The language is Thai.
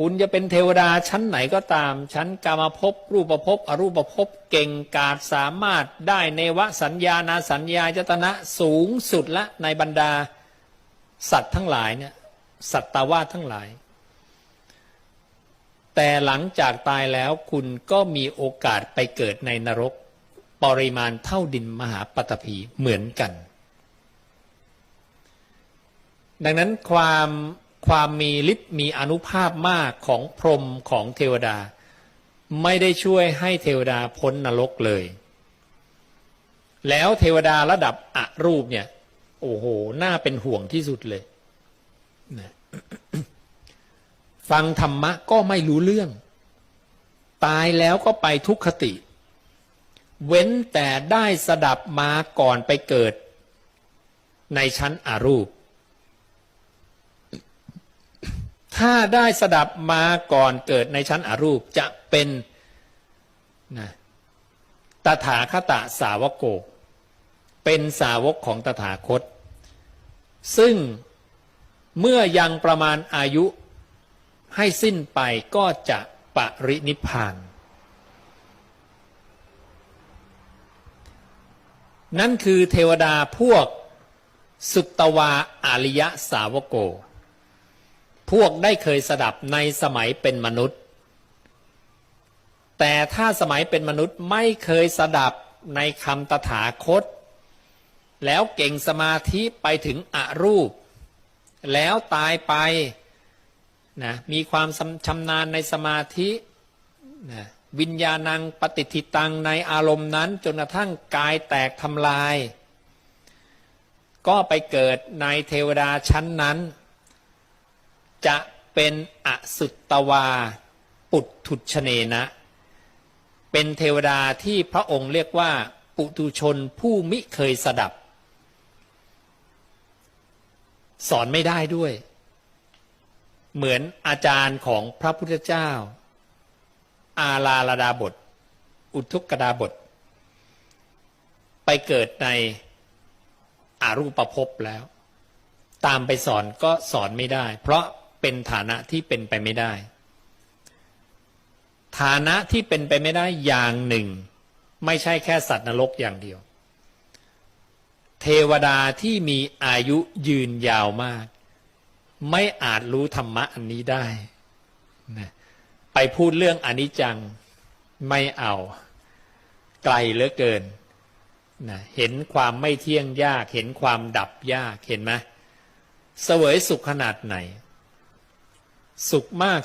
คุณจะเป็นเทวดาชั้นไหนก็ตาม ชั้นกามภพรูปภพอรูปภพเก่งกาจสามารถได้เนวสัญญานาสัญญาจตนะสูงสุดละในบรรดา สัตว์ทั้งหลายเนี่ยสัตตวาทั้งหลาย แต่หลังจากตายแล้วคุณก็มีโอกาสไปเกิดในนรก ปริมาณเท่าดินมหาปฐพีเหมือนกัน ดังนั้นความ ความมีฤทธิ์มีอนุภาพมากของพรหมของเทวดา ไม่ได้ช่วยให้เทวดาพ้นนรกเลย แล้วเทวดาระดับอรูปเนี่ย โอ้โหน่าเป็นห่วงที่สุดเลยฟังธรรมะก็ไม่รู้เรื่อง ตายแล้วก็ไปทุกขติ เว้นแต่ได้สดับมาก่อนไปเกิด ในชั้นอารูป ถ้าได้สดับมาก่อนเกิดในชั้นอรูปจะเป็นนะตถาคตสาวกโก เป็นสาวกของตถาคต ซึ่งเมื่อยังประมาณอายุให้สิ้นไปก็จะปรินิพพาน นั่นคือเทวดาพวกสุตตวาอาริยสาวโก พวกได้เคยสดับในสมัยเป็นมนุษย์ แต่ถ้าสมัยเป็นมนุษย์ไม่เคยสดับในคำตถาคต แล้วเก่งสมาธิไปถึงอรูป แล้วตายไปนะมีความชำนาญในสมาธินะวิญญาณังปฏิทิตังในอารมณ์นั้นจนกระทั่งกายแตกทำลาย ก็ไปเกิดในเทวดาชั้นนั้น เป็นอสุตตวา ปุถุชเนนะ เป็นเทวดาที่พระองค์เรียกว่า ปุตุชนผู้มิเคยสดับ สอนไม่ได้ด้วย เหมือนอาจารย์ของพระพุทธเจ้า อาลาลดาบท อุทุกกดาบท ไปเกิดในอารูปภพแล้ว ตามไปสอนก็สอนไม่ได้ เพราะ เป็นฐานะที่เป็นไปไม่ได้ ฐานะที่เป็นไปไม่ได้อย่างหนึ่ง ไม่ใช่แค่สัตว์นรกอย่างเดียว เทวดาที่มีอายุยืนยาวมาก ไม่อาจรู้ธรรมะอันนี้ได้นะไปพูดเรื่องอนิจจังไม่เอาไกลเหลือเกินนะเห็นความไม่เที่ยงยาก เห็นความดับยากเห็นไหมเสวยสุขขนาดไหน สุขมาก